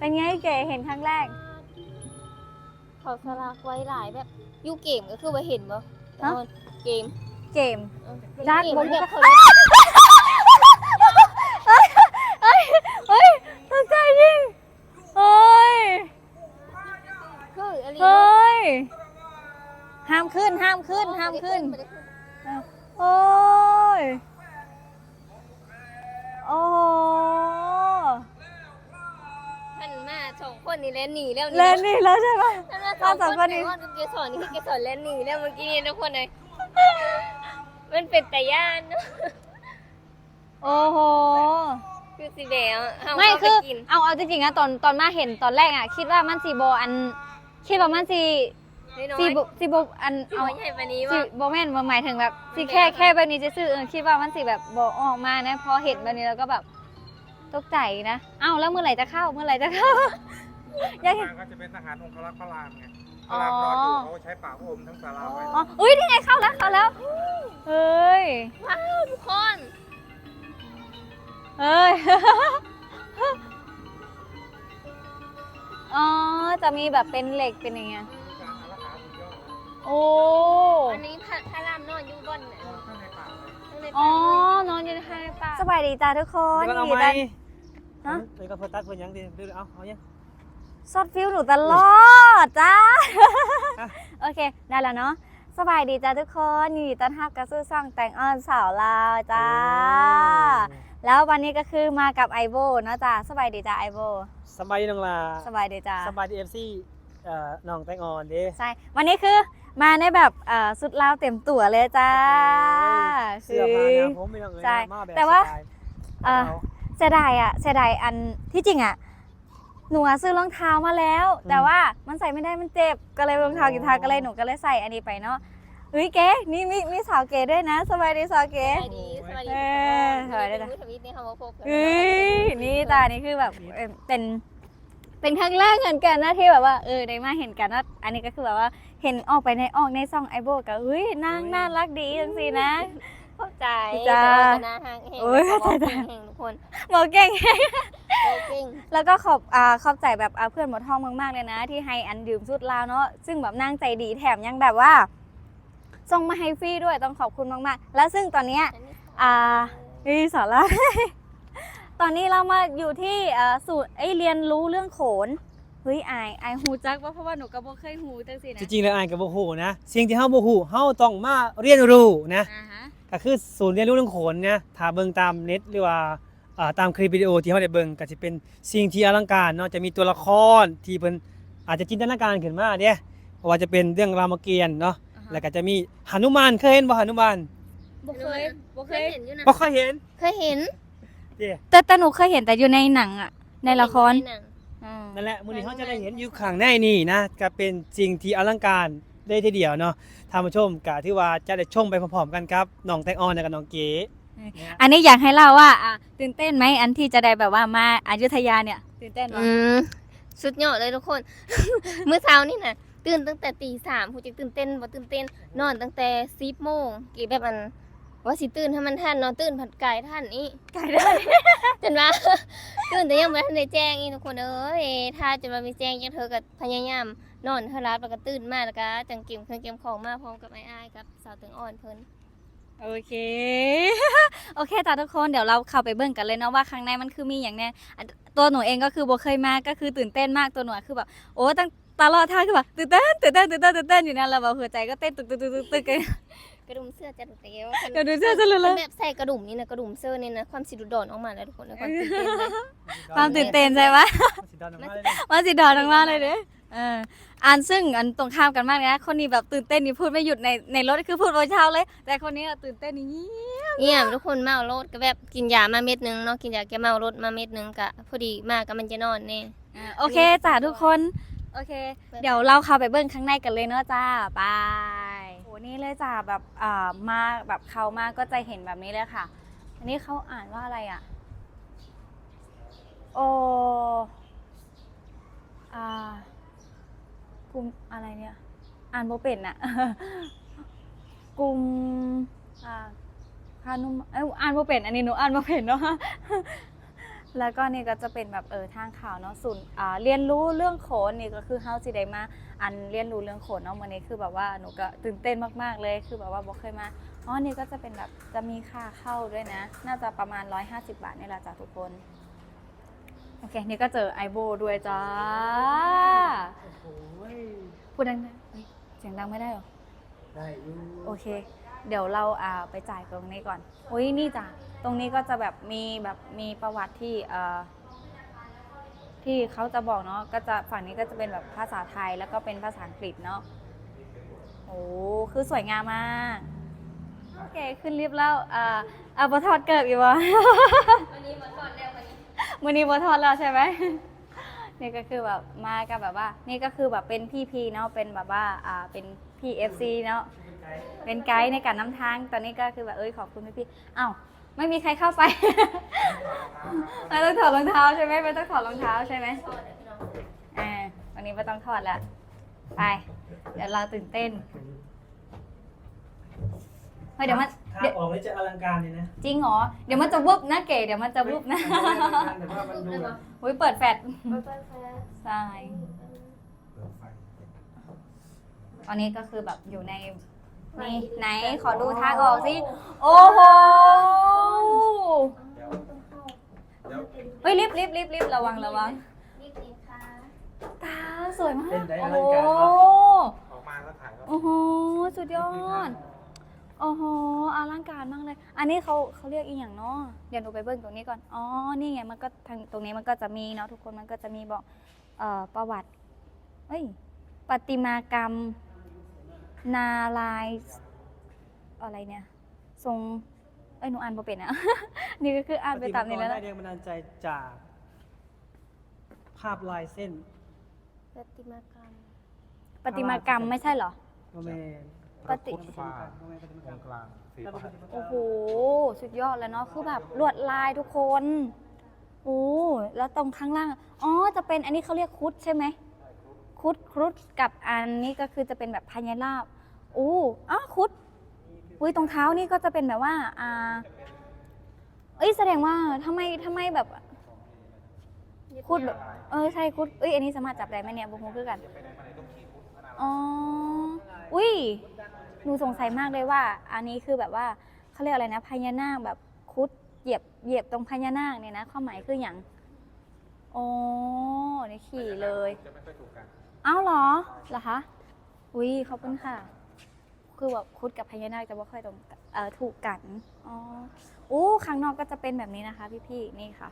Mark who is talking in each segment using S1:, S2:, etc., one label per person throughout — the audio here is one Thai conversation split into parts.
S1: เป็นไงเก๋เห็นครั้งแรก
S2: เขาสลากไว้หลายแบบอยูเกมก็คือว่าเห็นบ่
S1: ฮะ
S2: เกม
S1: เกม
S2: เออ
S1: ด้าน
S2: เกม
S1: บน
S2: แบบเขา
S1: เฮ้ยเฮ้ยตกใจจริงเฮ้ย
S2: คืออะไร
S1: เฮ้ยห้ามขึ้นห้ามขึ้นห้ามขึ้น
S2: ไม่ได้ขึ้น
S1: โอ้ย โอ้โห
S2: นนี่เล่นหนีแล้ว
S1: เล่นนี่แล้วใช่ปะ
S2: ท่านมา
S1: มาส
S2: ส
S1: อ
S2: องง
S1: ค
S2: คนน
S1: นี่
S2: นี่ว่ากับเกสรนี่คือเกสรเล่นหนีแล้วเมื่อกี้นี่ทุกคนเลยมันเป็นแต่ย่านเนอะ
S1: โอ้โห
S2: คือสิแบวเอา
S1: ไม่
S2: เข้า
S1: คือ
S2: ปกิน
S1: เอาเอาจริงๆอะตอนตอนมาเห็นตอนแรกอะคิดว่ามันสีโบอัน คิดว่ามันสี
S2: น้อย
S1: สี
S2: ๆ
S1: โบสีโบอัน
S2: เอา
S1: เอา
S2: ใหญ่ปานนี้
S1: สี
S2: ว่า
S1: โบแม่นบ่หมายถึงแบบสีแค่แค่แบบนี้จะซื้อเออคิดว่ามันสีแบบโบออกมานะพอเห็นแบบนี้แล้วก็แบบตกใจนะ เอ้าแล้วเมื่อไหร่จะเข้า เมื่อไหร่จะเข้า อยากเห็น
S3: ก็จะเป็นทหารองครักษ์พระรามไงพ
S1: อ๋
S3: ระ
S1: อ
S3: รามรออยู่เขาใช้ปากพระอมทั้งศาลาไว้
S1: อ๋ออุ้ยนี่ไงเข้าแล้วเข้าแล้ว เฮ้ย
S2: ว้าวทุกคน
S1: เฮ้ย อ๋อ จะมีแบบเป็นเหล็กเป็นอย่างเงี้ย
S3: การอารักขาสุดยอด
S1: โอ้
S2: อันนี้พระพระรามนอนอยู่บนน่ะ
S3: ข้างในป่าเลย
S2: ข้างใน
S1: อ๋อ
S2: ป่าน
S1: อนอยู่ในป่าสบายดีจ้าทุกคน
S4: เดี๋ยวก็เอา
S1: ยิน
S4: ไหม
S1: ดีต้อนฮะ
S4: เดี๋ยวก็เพิ่นตัดเพิ่นหยังดิดูเอาเอาเนี่ย
S1: ซ อดฟิลหนูตลอดจ้า
S4: อะ
S1: โอเค ได้แล้วเนาะสบายดีจ้าทุกคนยินดีต้อนรับกระซื้อซ่องแต่งออนสาวลาวจ้า แล้ววันนี้ก็คือมากับไอโบเนาะจ้าสบายดีจ้าไอโบ
S4: สบายดีน้องลา
S1: สบายดีจ้า
S4: สบายดีเอฟซีเอ่อน้องแตงอ่อนเด้
S1: ใช่ วันนี้คือมาในแบบเอ่อสุดลาวเต็มตัวเลยจ้า
S4: เสื้อผ้าหน้าผมไม่ต้องเอ่ย
S1: ใช่
S4: มาแบบ
S1: แต่ว่า
S4: สไตล์
S1: เอ่อ
S4: เอา
S1: เสียดายอะเสียดายอันที่จริงอะ หนูอะซื้อรองเท้ามาแล้ว แต่ว่ามันใส่ไม่ได้มันเจ็บก็เลยรองเท้ากีตาร์ก็เลยหนูก็เลยใส่อันนี้ไปเนาะเฮ้ยเก๋นี่มีมีสาวเก๋ด้วยนะ สบายดีสาวเก๋
S2: สวัสดีสวัสดี
S1: เออสวัสดีนะ
S2: ทวิตในคำว่าพบ
S1: เฮ้ยนี่ตานี่คือแบบเอ่อเป็นเป็นครั้งแรกเหมือนกันนะที่แบบว่าเออได้มาเห็นกันว่าอันนี้ก็คือแบบว่าเห็นออกไปในออกในซองไอโบกับเฮ้ยนางน่ารักดีจังสินะ
S2: เข้าใจ
S1: จ้า
S2: แต่ว่าหน้าห้างแห่ง
S1: โอ้ย
S2: แต่ว่า
S1: เข้าใจ
S2: แห่งทุกคน
S1: บอกเก่ง
S2: โอ้เก่ง
S1: แล้วก็ขอบอ่าขอบใจแบบอ่าเพื่อนหมดห้องมากๆเลยนะ ที่ให้อันดื่มสุดลาวเนาะซึ่งแบบนางใจดีแถมยังแบบว่าส่งมาให้ฟรีด้วยต้องขอบคุณมากๆ แล้วซึ่งตอนเนี้ย
S2: อันนี้
S1: อ่านี่สาระ ตอนนี้เรามาอยู่ที่อ่าสูตรเอ้ยเรียนรู้เรื่องโขนเฮ้ยอายอายฮูจักว่าเพราะว่าหนูก็บ่เคยฮูจังสินะ
S4: จริงๆแล้วอ่านกับบ่ฮู้นะสิ่งที่เฮาบ่ฮู้เฮาต้องมาเรียนรู้นะ
S1: อ่าฮะ
S4: ก็คือศูนย์เรียนรู้เรื่องโขนนะถ้าเบิ่งตามเน็ตหรือว่า อ่าตามคลิปวิดีโอที่เฮาได้เบิ่งก็สิเป็นสิ่งที่อลังการเนาะจะมีตัวละครที่เพิ่นอาจจะจินตนาการขึ้นมาเด้เพราะว่าจะเป็นเรื่องรามเกียรติ์เนาะ
S1: อ่าฮะ
S4: แล้วก็จะมีหนุมานเคยเห็นบ่หนุมาน
S1: บ่เคยบ่
S2: เค
S1: เค
S2: ย
S1: ย
S2: เห็นอยู่นะ
S4: บ่เคยเห็น
S2: เคยเห็น
S4: เด้
S1: แต่แต่หนูเคยเห็นแต่อยู่ในหนังอะในละคร
S2: ในหนัง
S1: อืม
S4: นั่นแหละมื้อนี้เฮาจะได้เห็นอยู่ข้างในนี่นะก็เป็นสิ่งที่อลังการได้ทีเดียวเนาะท่านผู้ชมก็ที่ว่าจะได้ชมไปพร้อมๆกันครับน้องแตงอ่อนและก็น้องเก๋เนี่ย
S1: อันนี้อยากให้เล่าว่าอะตื่นเต้นไหมอันที่จะได้แบบว่ามาอยุธยาเนี่ย ตื่นเต้นไหม
S2: อืมสุดยอดเลยทุกคน เมื่อเช้านี่นะตื่นตั้งแต่ตีสามผู้จักตื่นเต้นบ่ตื่นเต้น นอนตั้งแต่สิบโมงกี่แบบอันว่าสิตื่นให้มันทันเนอนตื่นผัดไก่ทันอี
S1: ไก่ได้
S2: จนว่า ตื่นแต่ยังไม่ทันได้แจ้งอีทุกคนเอ้ยถ้าจะมามีแจ้งจังเธอก็พยายามนอนเธอรับแล้วก็ตื่นมาแล้วก็จังเก็บเครื่องเก็บของมาพร้อมกับไอ้อ้ายกับสาวตึงอ่อนเพิ่น
S1: โอเค โอเคจ้าทุกคนเดี๋ยวเราเข้าไปเบิ่งกันเลยเนาะว่าข้างในมันคือมีอย่างแน่อะตัวหนูเองก็คือบ่เคยมาก็คือตื่นเต้นมากตัวหนูอะคือแบบโอ้ตั้งตลอดทางคือแบบตื่นเต้นตื่นเต้นตื่นเต้นตื่นเต้นอยู่นั่นแล้วแบบหัวใจก็เต้นตึกตึกตึกตึกตึกกัน
S2: กระดุมเสื้อจะดุเตียว
S1: เดี๋ยวดูเสื้อจะเลยเลย
S2: แบบใส่กระดุมนี่นะกระดุมเสื้อนี่นะความสิดุดอนออกมาแล้วทุกคนนะความตื่นเต้นเลย
S1: ความตื่นเต้นใช่ไหม
S4: สิดอนออกมาเลยนะ
S1: มันสิดอนมากๆเลยเด้อ เอออันซึ่งอันตรงข้ามกันมากเลยนะ คนนี้แบบตื่นเต้นนี่พูดไม่หยุดในในรถคือพูดโวยเช้าเลย แต่คนนี้อะตื่นเต้นนี่เงียบ
S2: เยี่ยมทุกคนเมารถก็แบบกินยามาเม็ดหนึงเนาะกินยาแก้เมารถมาเม็ดหนึงกะพอดีมากก็มันจะนอนนี่
S1: อ่าโอเคจ้าทุกคน โอเค เดี๋ยวเราเข้าไปเบิ้งข้างในกันเลยเนาะจ้าไปโหนี่เลยจ้าแบบอ่ามาแบบเขามาก็จะเห็นแบบนี้เลยค่ะ อันนี้เขาอ่านว่าอะไรอะ โออ่า กุมอะไรเนี่ย อ่านโบเป็นอะกุมอ่าพานุมเอ้ยอ่านโบเป็น อันนี้หนูอ่านโบเป็นเนาะแล้วก็นี่ก็จะเป็นแบบเออทางข่าวเนาะศูนย์อ่าเรียนรู้เรื่องโขนนี่ก็คือเฮาสิได้มาอันเรียนรู้เรื่องโขนเนาะวันนี้คือแบบว่าหนูก็ตื่นเต้นมากๆเลย คือแบบว่าบ่เคยมาอ๋อนี่ก็จะเป็นแบบจะมีค่าเข้าด้วยนะ น่าจะประมาณ 150 บาทนี่แหละจ้ะทุกคน โอเค นี่ก็เจอไอโบด้วยจ้า
S4: โอ้ย
S1: พูดดังๆเฮ้ยเสียงดังไม่ได้เหรอ
S4: ได้อยู่
S1: โอเค เดี๋ยวเราอ่าไปจ่ายตรงนี้ก่อนอุ้ยนี่จ้ะ ตรงนี้ก็จะแบบมีแบบมีประวัติที่เอ่อที่เขาจะบอกเนาะ ก็จะฝั่งนี้ก็จะเป็นแบบภาษาไทยแล้วก็เป็นภาษาอังกฤษเนาะ โอ้ คือสวยงามมาก โอเค ขึ้นลิฟต์แล้วอ่าอ่าบอทอดเกิบอยู่วะ
S2: วันนี้มาสอนแล้ววันนี้
S1: มือนี้บทอดแล้วใช่ไหม นี่ก็คือแบบมากับแบบว่า นี่ก็คือแบบเป็นพี่พีเนาะ เป็นแบบว่า อ่า เป็นพี่เอฟซีเนาะ เป็นไกด์ในการนำทาง ตอนนี้ก็คือแบบเอ้ยขอบคุณพี่พี่อ้าวไม่มีใครเข้าไป ไม่ต้องถอดรองเท้าใช่ไหมไม่ต้องถอดรองเท้าใช่ไหม
S2: สอนแล้วพี่น้อง
S1: อ่าวันนี้ไม่ต้องถอดละ ไป เดี๋ยวเราตื่นเต้น เฮ้ยเดี๋ยวมัน
S4: ถ้า
S1: เดี๋ยว
S4: ออกนี่จะอลังการเลยนะ
S1: จริงเหรอเดี๋ยวมันจะวุบนะเก๋เดี๋ยวมันจะวุบนะ
S4: แต่ว่ามันดูแบบ
S1: อุ้ยเปิดแฟลช
S2: ไปไปแฟน
S1: ใช่ตอนนี้ก็คือแบบอยู่ในนี่ไหนขอดูทางออกสิโอ้โห
S3: เดี๋ยวเดี๋ยว
S1: เฮ้ยรีบรีบรีบรีบระวังระวัง
S2: รีบเองค่ะ
S1: ตาสวยมาก
S4: เป็นได้อ
S1: โอ้
S4: ลัง
S1: โห
S4: การมาก
S3: ออกมาแล้วถ่ายแล้ว
S1: โอ้โหสุดยอด โอ้โหอลังการมากเลย อันนี้เขาเขาเรียกอีกอย่างเนาะเดี๋ยวหนูไปเบิ้งตรงนี้ก่อน อ๋อ นี่ไง มันก็ทางตรงนี้มันก็จะมีเนาะทุกคน มันก็จะมีบอกเอ่อประวัติเฮ้ยประติมากรรม นาลายณ์อะไรเนี่ย ทรง เอ้ย หนูอ่านบ่เป็นอะ นี่ก็คืออ่านไปตามนี้แล้ว
S4: ได้
S1: นะ
S4: แรงบันดาลใจจาก ภาพลายเส้น
S2: ประติมากรรม
S1: ประติมากรรมไม่ใช่เหรอ
S4: โมเมน
S1: ปฏิ
S3: พุทธฟ้าตรงกลางสีฟ้า
S1: โอ้โห สุดยอดแล้วเนาะ คือแบบลวดลายทุกคน โอ้ แล้วตรงข้างล่าง อ๋อ จะเป็นอันนี้เขาเรียกครุดใช่ไหมครุดครุดกับอันนี้ก็คือจะเป็นแบบพญานาคโอ้อ้าวครุดอุ้ยตรงเท้านี่ก็จะเป็นแบบว่า อ่า เอ้ย แสดงว่าทำไมทำไมแบบครุดแบบ เออ ใช่ครุดเอ้ย อันนี้สามารถจับได้ไหมเนี่ยบุคคลคือกัน อ๋อ อุ้ย หนูสงสัยมากเลยว่า อันนี้คือแบบว่าเขาเรียกอะไรนะพญานาคแบบคุดเหยียบเหยียบตรงพญานาคเนี่ยนะความหมายคืออย่างอ๋อนี่ขี่เลย
S3: จะไม่ค่อยถูกกัน
S1: เอ้าเหรอเหรอคะอุ้ยขอบคุณค่ะ คือแบบคุดกับพญานาคจะไม่ค่อยตรงกันเอ่อถูกกันอ๋ออู้ข้างนอกก็จะเป็นแบบนี้นะคะ พี่ๆนี่ค่ะ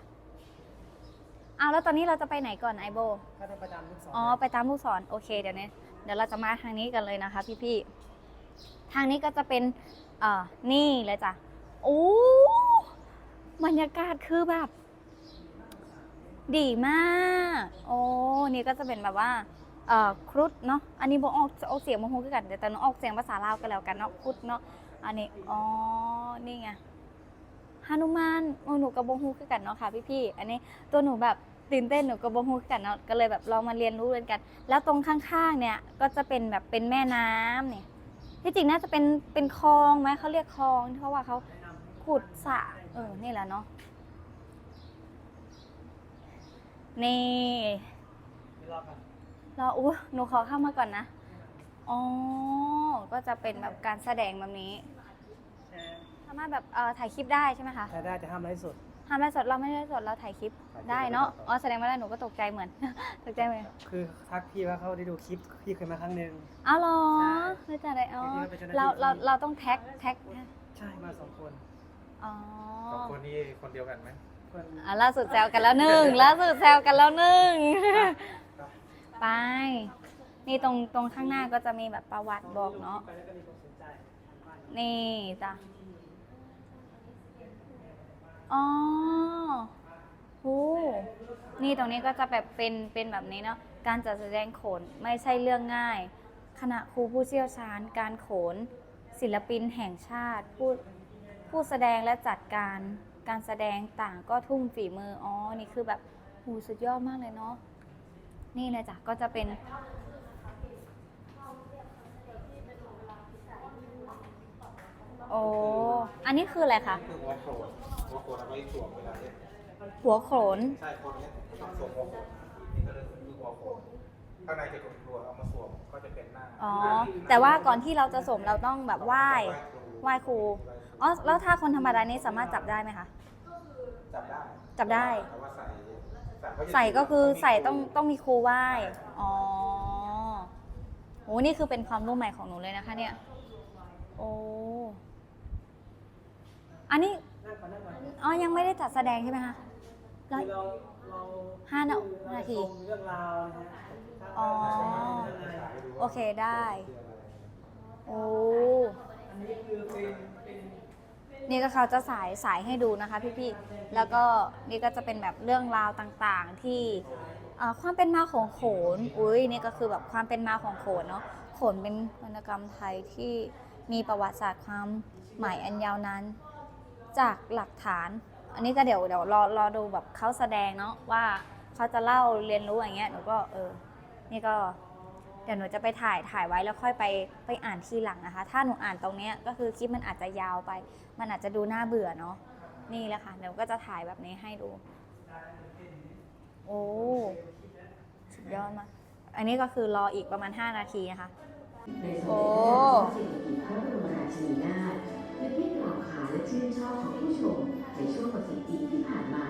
S1: อ้าวแล้วตอนนี้เราจะไปไหนก่อนไอโบ
S4: ถ้าเป็นประจำลูกศร
S1: อ๋อไปตามลูกศรโอเคเดี๋ยวนี้เดี๋ยวเราจะมาทางนี้กันเลยนะคะ พี่ๆ ทางนี้ก็จะเป็นเอ่อนี่เลยจ้ะโอ้บรรยากาศคือแบบ ดีมาก โอ้นี่ก็จะเป็นแบบว่าเอ่อครุฑเนาะอันนี้บอกออกออกเสียงโมโหกัน แต่หน้องออกเสียงภาษาลาวกันแล้วกันเนาะครุฑเนาะอันนี้อ๋อนี่ไงฮานุมานโอ้หนูกับโมโหคือกันเนาะค่ะพี่ๆอันนี้ตัวหนูแบบตื่นเต้นหนูกับโบฮูกันเนาะก็เลยแบบลองมาเรียนรู้กัน แล้วตรงข้างๆเนี่ยก็จะเป็นแบบเป็นแม่น้ำเนี่ย ที่จริงน่าจะเป็นเป็นคลองไหมเขาเรียกคลองเพราะว่าเขาขุดสระเออนี่แหละเนาะนี่
S4: ไม่รอกัน
S1: เราอู้หนูขอเข้ามาก่อนนะอ๋อก็จะเป็นแบบการแสดงแบบนี้
S4: แชร์
S1: สามารถแบบเอ่อถ่ายคลิปได้ใช่ไหมคะ
S4: แต่ได้จะห้ามไลฟ์สด
S1: ทำไลฟ์สดเราไม่ได้ไลฟ์สดเราถ่ายคลิปได้เนาะอ๋อแสดงว่าได้หนูก็ตกใจเหมือน ตกใจเหมือน
S4: คือทักพี่ว่าเขาได้ดูคลิปพี่เคยมาครั้งหนึ่ง
S1: อ้าวเหรอ
S4: ใช่
S1: ไม่จ่ายได้อ๋อ
S4: จริงๆเราเป็นเจ้าหน้าที่
S1: เราเราเราต้องแท็กแท็ก
S4: ใช่มาสองคน
S1: อ๋อ
S3: สองคนนี้คนเดียวกันไหม
S4: คน
S1: อะล่าสุดแซวกันแล้วหนึ่งล่าสุดแซวกันแล้วหนึ่งไปนี่ตรงตรงข้างหน้าก็จะมีแบบประวัติบอกเนาะ
S4: ไปแล้วก็มีคนสนใจ
S1: นี่จ้ะ อ๋อโหนี่ตรงนี้ก็จะแบบเป็นเป็นแบบนี้เนาะ การจัดแสดงโขนไม่ใช่เรื่องง่าย คณะครูผู้เชี่ยวชาญ การโขน ศิลปินแห่งชาติ ผู้ผู้แสดงและจัดการการแสดงต่างก็ทุ่มฝีมือ อ๋อ นี่คือแบบหูสุดยอดมากเลยเนาะ นี่เลยจ้ะ ก็จะเป็นโอ้ อันนี้คืออะไรคะ
S3: คือหัวโขน หัวโขนเอาไว้สวมเวลาเล่น
S1: หัวโขน
S3: ใช่คนเนี้ยต้องสวมหัวโขนนี่ก็เลยคือหัวโขนข้างในจะเป็นตัวเอามาสวมก็จะเป็นหน้า
S1: อ๋อ แต่ว่าก่อนที่เราจะสวมเราต้องแบบไหว้ไหว้ครูอ๋อแล้วถ้าคนธรรมดานี่สามารถจับได้ไหมคะ
S3: จับได้
S1: จับได้
S3: แต่ว่าใส่ใส่
S1: ใส่ก็คือใส่ต้องต้องมีครูไหว้ อ๋อโหนี่คือเป็นความรู้ใหม่ของหนูเลยนะคะ เนี่ย โอ้ อันนี้ อ๋อ ยังไม่ได้จัดแสดงใช่ไหมคะแล้ว
S4: เราเรา
S1: ห้านานาที
S4: ชมเรื่องราวนะฮะ
S1: อ๋อ โอเคได้ โอ้
S4: อันนี้คือเป็นเป็น
S1: นี่ก็เขาจะสายสายให้ดูนะคะพี่ๆ แล้วก็นี่ก็จะเป็นแบบเรื่องราวต่างๆที่เอ่อความเป็นมาของโขน อุ้ยนี่ก็คือแบบความเป็นมาของโขนเนาะ โขนเป็นวรรณกรรมไทยที่มีประวัติศาสตร์ความหมายอันยาวนาน จากหลักฐาน อันนี้ก็เดี๋ยวเดี๋ยวรอรอดูแบบเขาแสดงเนาะว่าเขาจะเล่าเรียนรู้อย่างเงี้ยหนูก็เออ นี่ก็เดี๋ยวหนูจะไปถ่ายถ่ายไว้แล้วค่อยไปไปอ่านทีหลังนะคะ ถ้าหนูอ่านตรงเนี้ยก็คือคลิปมันอาจจะยาวไป มันอาจจะดูน่าเบื่อเนาะนี่แหละค่ะเดี๋ยวก็จะถ่ายแบบนี้ให้ดู โอ้สุดยอดมากอันนี้ก็คือรออีกประมาณ 5 นาทีนะคะโอ้
S5: ชื่นชอบของผู้ชมในช่วงกว่าสิบปีที่ผ่านมา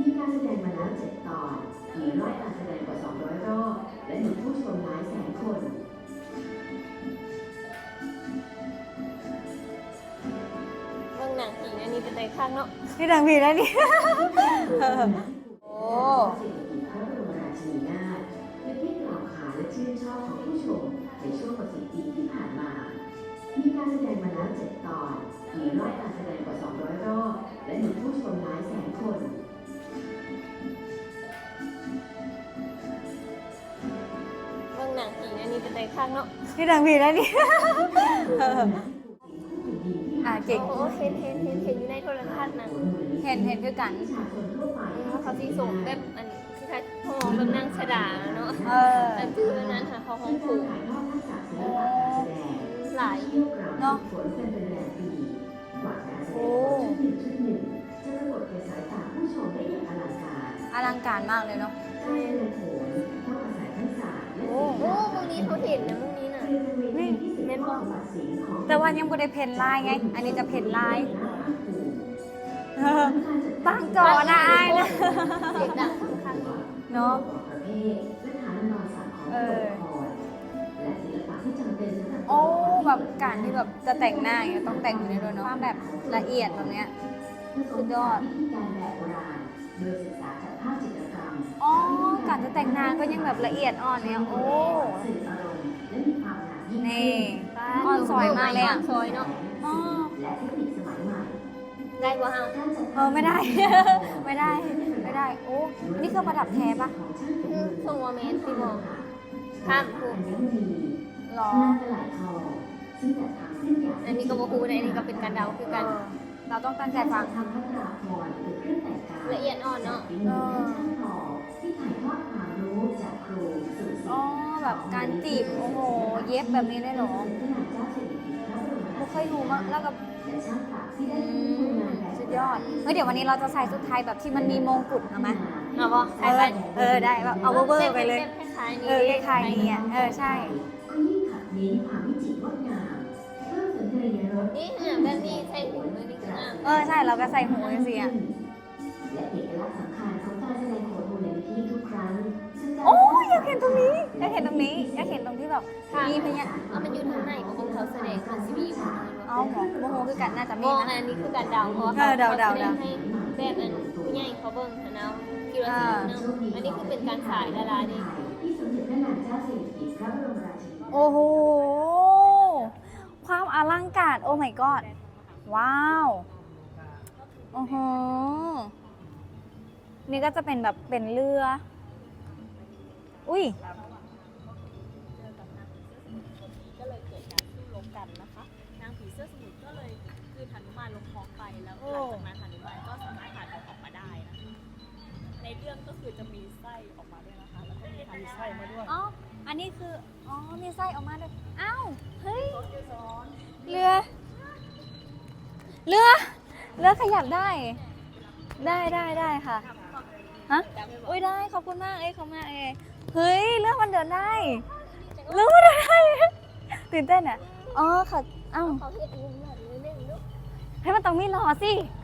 S5: มีการแสดงมาแล้วเจ็ดตอน มีรอบการแสดงกว่า 200 รอบ และมีผู้ชมหลายแสนคน
S2: เบิ่งหนังผีอันนี้เป็นใจข้างเนาะ
S1: นี่ดังผีแล้วนี่ โอ้
S5: สิริ มีการแสดงมาแล้วเจ็ดตอน มีรอบการแสดงกว่า 200 รอบ และมีผู้ชมหลายแสนคน
S2: เบิ่งหนังผีอันนี้เป็นใจข้างเนาะ
S1: นี่ดังผีแล้วนี่ อะเก่ง
S2: โอ้เห็นเห็นเห็นเห็นอยู่ในโทรทัศน์นะ
S1: เห็นเห็นคือกัน
S2: อืมเขาสิส่งแบบอันที่คัดห้องแบบนั่งชะดาเนาะ
S1: เออ
S2: แต่คือวันนั้นค่ะเขาห้องผูกหลาย
S1: เนาะ
S5: ฝน เป็นเป็นแรงปีกว่าการแสด
S1: โอ้
S5: งชุดหนึ่งชุดหนึ่งจะปรากฏแก่สายตาผู้ชมได้อย่างอลังการ
S1: อลังการมากเลยเนาะ
S5: การแสดงโขนต้องอาศัยทักษะและ
S1: โอ้
S2: โอ้มึงนี้เขาเห็นนะมึงนี้น่ะ
S5: เรียนเป็นเวทีที่สืบทอดประวัติศิลป์ของ
S1: แต่ว่ายังบ่ได้เพนลายไง อันนี้จะเพนลายเออตั้งจอนะอายนะ
S2: เสียงดังข้าง
S1: เนาะ
S5: ประเภทและฐานนอนสัตว์ขอ แบ
S1: บการที่แบบจะแต่งหน้าอย่างเงี้ยต้องแต่งอยู่ในด้วยเนาะความแบบละเอียดแบบเนี้ยสุดยอด
S5: โอ๋
S1: อการจะแต่งหน้าก็ยังแบบละเอียดอ่อนเนี่ยโอ้
S5: นี่
S1: อ่อนซอยมากเลยอะ
S2: ซอยเนาะ
S1: อ๋อ
S2: ได้บ่เฮา
S1: เออไม่ได้ ไม่ได้ ไม่ได้ โอ้นี่คือประดับแท้ปะ
S2: อืมส่งว่าแม่นสิบอกข้ามผูก
S5: อัญมณี
S1: หรอ
S5: นางกระไหลทองซึ่งจัดทำขึ้นอย่าง
S2: อันนี้ก็บ่ฮู้นะอันนี้ก็เป็นการเดาคือกัน
S1: เออเราต้องตั้งใจฟัง
S5: ทำพัฒนาพรหรือเครื่องแต่งกาย
S2: ละเอียดอ่อนเนาะ
S5: ฝีมือด้านช่างทอที่ถ่ายทอดความรู้จากครูสู่ศิษย์
S1: อ๋อแบบการจีบโอ้โหเย็บแบบนี้ได้เหรอ
S5: พระนางเจ้าสิริกิติ์พระบรมรา
S1: ไม่
S5: ชิ
S1: เคยรู้มั้งแล้วก็
S5: และช่างตัดที่
S1: อื
S5: ได้
S1: มสุดยอดเฮ้ยเดี๋ยววันนี้เราจะใส่ชุดไทยแบบที่มันมีมงกุฎเอาไหม
S2: เอาบ่
S1: เอ
S2: ใส่
S1: อ
S2: ไป
S1: เออได้แบบเอาเวอร์ๆไปเลย
S2: คล้ายๆนี่
S1: เออคล้ายๆนี้อะเออใช่
S5: ก็ยิ่งขัด เน้นความวิจิตรงดงามเพิ่มสุนทรียรส
S2: นี่เนี่ยแบบนี้ใส่หูเลยนี่ก็งาม
S1: เออใช่เราก็ใส่หูจังสิอะ
S5: และเอกลักษณ์สำคัญของการแสดงโขนมูลนิธิทุกครั้งซึ่งการ
S1: โอ้ยอยากเห็นตรงนี้อยากเห็นตรงนี้อยากเห็นตรงที่แบบมีพญาน
S2: เอามันอยู่ทางไหนของเขาแสดงคือสิมีอยู่
S1: เอาหมอโมโหคือกันน่าจะ
S2: ม
S1: มี
S2: อง
S1: นะ
S2: อันนี้คือการเดาเพราะ
S1: เออเดา
S2: แสดงให้แบบอันผู้ใหญ่เขาเบิ่งนะคิดว่าสิเนาะอันนี้คือเป็นการสายละลายนี่
S5: ย ระนางเจ้าสิริกิติ์พระบรมราชินี
S1: โอ้โห ความอลังการโอ้ my god ว้าว โอ้โห นี่ก็จะเป็นแบบเป็นเรือ อุ้ย
S6: ก็เลยเกิดการสู้รบกันนะคะ นางผีเสื้อสมุทรก็เลยคือหนุมานลงท้องไปแล้วหลังจากนั้นหนุ เรื่องก็คือจะมีไส้ออกมาด้วยนะคะ แล้วก็มี
S4: มีไส้มาด้วย
S1: อ๋อ อันนี้คือ อ๋อ มีไส้ออกมาด้วย อ้าว เฮ้ย เรือ เรือ เรือขยับได้เได้ได้ได้ค่ะ ฮะ อุ้ยได้ ขอบคุณมาก เอ้ยขอบคุณมากเอ้ยเฮ้ย เรื่องมันเดินได้เรื่องมันเดินได้ ตื่นเต้นอะ อ๋อค่ะเอ้า
S2: เขาเฮ็ดเองแบบนี้เล่นลูก
S1: ให้มันต้องมีรอสิ
S2: เ